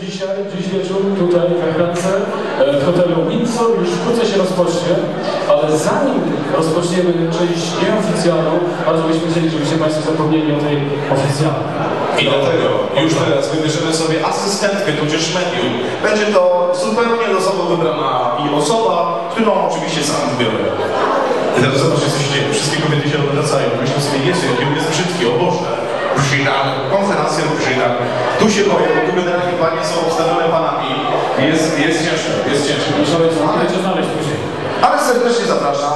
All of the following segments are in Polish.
dzisiaj, dziś wieczór tutaj w Ekrance e, w hotelu Windsor już wkrótce się rozpocznie, ale zanim rozpoczniemy część nieoficjalną, bardzo byśmy chcieli, żebyście Państwo zapomnieli o tej oficjalnej. I dlatego już teraz wybierzemy sobie asystentkę, tudzież medium. Będzie to zupełnie losowo wybrana i osoba, którą oczywiście sam wybiorę. Teraz zobaczcie, co się dzieje. Wszystkie kobiety się odwracają. Myślą sobie, Jezu, jaki on jest brzydki, o Boże. Brzyda, konferencja brzyda. Tu się boję, bo tu generalnie panie są obstawione panami. Jest, jest ciężko, jest ciężko. Muszę znaleźć, znaleźć później. Ale serdecznie zapraszam.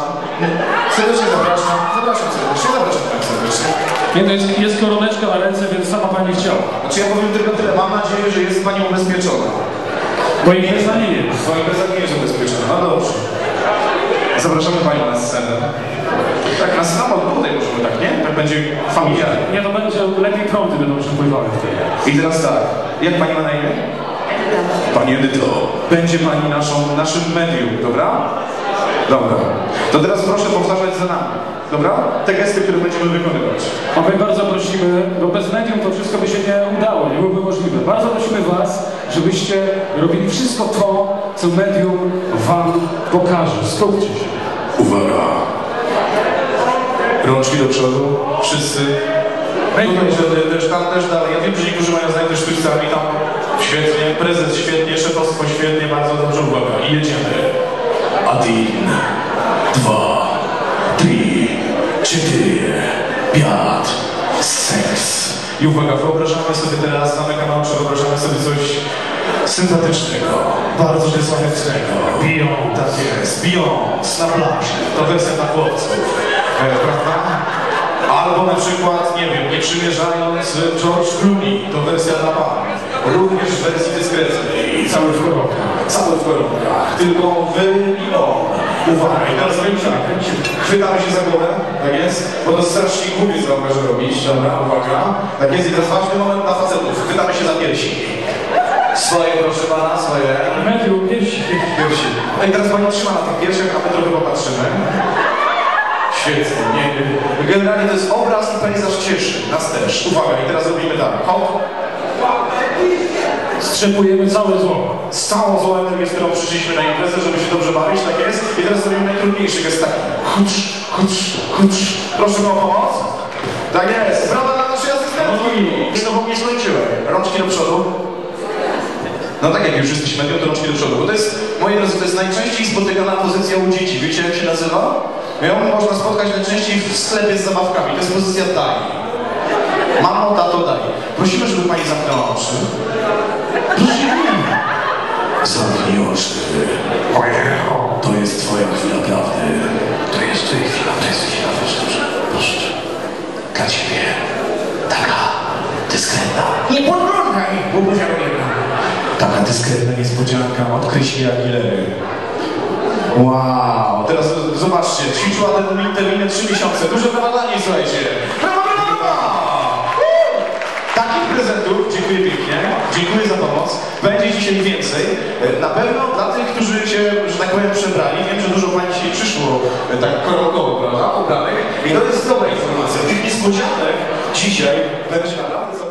Serdecznie zapraszam. Zapraszam serdecznie, zapraszam serdecznie. Nie, to jest, jest koroneczka na ręce, więc sama Pani chciała. Znaczy ja powiem tylko tyle. Mam nadzieję, że jest Pani ubezpieczona. Bo impreza nie jest. Swoim impreza nie jest ubezpieczona. No dobrze. Zapraszamy Panią na scenę. Tak, na scenę od tutaj możemy, tak, nie? Tak będzie familiarnie. Nie, to będzie lepiej prądy będą przepływały wtedy. I teraz tak. Jak Pani ma na imię? Pani Edyto. Będzie Pani naszą, naszym medium, dobra? Dobra. To teraz proszę powtarzać za nami. Dobra? Te gesty, które będziemy wykonywać. A my bardzo prosimy, bo bez medium to wszystko by się nie udało, nie byłoby możliwe. Bardzo prosimy Was, żebyście robili wszystko to, co medium Wam pokaże. Skupcie się. Uwaga! Rączki do przodu, wszyscy. Tutaj że też, tam też dalej. Ja wiem, że niektórzy mają znajomych sztućcami, tam świetnie, prezes świetnie, szefostwo świetnie, bardzo dobrze, uwaga. I jedziemy. Один, dwa, trzy, cztery, pięć, seks. I uwaga, wyobrażamy sobie teraz, zamykamy oczy, wyobrażamy sobie coś sympatycznego, bardzo dysonetycznego. Biją, tak jest, biją na plaży. To wersja dla chłopców, e, prawda? Albo na przykład, nie wiem, nie przymierzając George Clooney, to wersja dla panów. Również w wersji dyskretnej. Cały w koronach. Cały w koronkach. Tylko wy i on. Uwaga, i teraz robimy tak. Chwytamy się za głowę, tak jest? Bo to strasznie głupie zauważy robić. Dobra, uwaga. Tak jest i teraz ważny moment dla facetów. Chwytamy się za piersi. Swoje, proszę pana, swoje. Medium, piersi. Piersi. No i teraz pani trzyma na tych piersiach, a my trochę popatrzymy. Świetnie. Nie, nie. Generalnie to jest obraz i pejzaż cieszy. Nas też. Uwaga, i teraz robimy tak. Hop. Strzepujemy całe zło. z całą złą energię, z którą przyszliśmy na imprezę, żeby się dobrze bawić, tak jest. I teraz robimy najtrudniejszy gest taki. Hucz, hucz, hucz. Proszę o pomoc. Tak jest. Brawa dla naszej asystentki. Znowu mnie skończyłem. Rączki do przodu. No tak jak już jesteś medium, to rączki do przodu. Bo to jest, moi drodzy, to jest najczęściej spotykana pozycja u dzieci. Wiecie jak się nazywa? Ją można spotkać najczęściej w sklepie z zabawkami. To jest pozycja daj. Mamo, tato, daj. Prosimy, żeby pani zamknęła oczy. Prosimy. Zamknij oczy. To jest twoja chwila prawdy. To jest twoja chwila, to jest chwila proszę, proszę. Dla ciebie. Taka dyskretna. Nie podglądaj, bo Taka dyskretna niespodzianka od Krysi Aguilery. Wow, teraz zobaczcie, ćwiczyła tę minę, minę 3 miesiące. Duże brawa dla niej, słuchajcie. Takich prezentów, dziękuję pięknie, dziękuję za pomoc, będzie dzisiaj więcej. Na pewno dla tych, którzy się, że tak powiem, przebrali, wiem, że dużo pani dzisiaj przyszło e, tak koronkowo, prawda, ubranych. I to jest dobra informacja. Tych niespodzianek dzisiaj będzie naprawdę